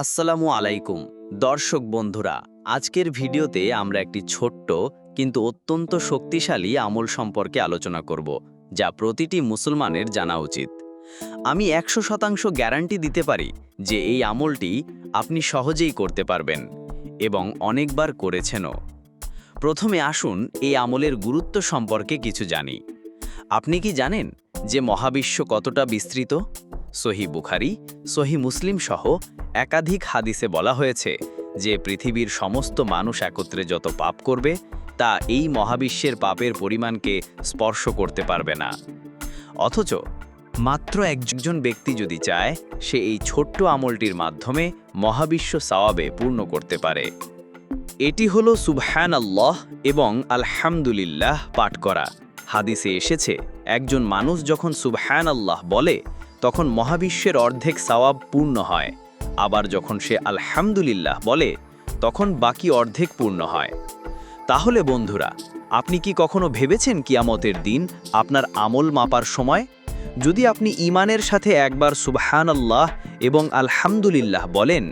আসসালামু আলাইকুম। দর্শক বন্ধুরা, আজকের ভিডিওতে আমরা একটি ছোট্ট কিন্তু অত্যন্ত শক্তিশালী আমল সম্পর্কে আলোচনা করব, যা প্রতিটি মুসলমানের জানা উচিত। আমি একশো শতাংশ গ্যারান্টি দিতে পারি যে এই আমলটি আপনি সহজেই করতে পারবেন এবং অনেকবার করেছেনও। প্রথমে আসুন এই আমলের গুরুত্ব সম্পর্কে কিছু জানি। আপনি কি জানেন যে মহাবিশ্ব কতটা বিস্তৃত? সহি বুখারি, সহি মুসলিম সহ একাধিক হাদিসে বলা হয়েছে যে পৃথিবীর সমস্ত মানুষ একত্রে যত পাপ করবে, তা এই মহাবিশ্বের পাপের পরিমাণকে স্পর্শ করতে পারবে না। অথচ মাত্র একজন ব্যক্তি যদি চায়, সে এই ছোট্ট আমলটির মাধ্যমে মহাবিশ্ব সাওয়াবে পূর্ণ করতে পারে। এটি হলো সুবহান আল্লাহ এবং আলহামদুলিল্লাহ পাঠ করা। হাদিসে এসেছে, একজন মানুষ যখন সুবহান আল্লাহ বলে তখন মহাবিশ্বের অর্ধেক সওয়াব পূর্ণ হয়। আবার যখন সে আলহামদুলিল্লাহ বলে, তখন বাকি অর্ধেক পূর্ণ হয়। তাহলে বন্ধুরা, আপনি কি কখনো ভেবেছেন কিয়ামতের দিন আপনার আমল মাপার সময়? যদি আপনি ইমানের সাথে একবার সুবহান আল্লাহ এবং আলহামদুলিল্লাহ বলেন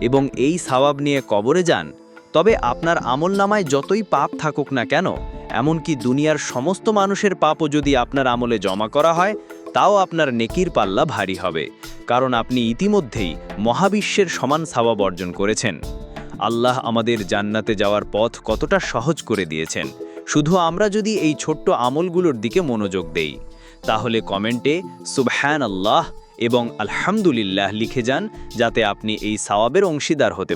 এবং এই সওয়াব নিয়ে কবরে যান, তবে আপনার আমল নামায় যতই পাপ থাকুক না কেন, এমনকি দুনিয়ার সমস্ত মানুষের পাপও যদি আপনার আমলে জমা করা হয় তাও আপনার নেকির পাল্লা ভারী হবে, কারণ আপনি ইতিমধ্যেই মহাবিশ্বের সমান সাবাব অর্জন করেছেন। আল্লাহ আমাদের জান্নাতে যাওয়ার পথ কতটা সহজ করে দিয়েছেন। শুধু আমরা যদি এই ছোট্ট আমলগুলোর দিকে মনোযোগ দেই, তাহলে কমেন্টে সুবহান আল্লাহ এবং আলহামদুলিল্লাহ লিখে যান, যাতে আপনি এই সাওয়াবের অংশীদার হতে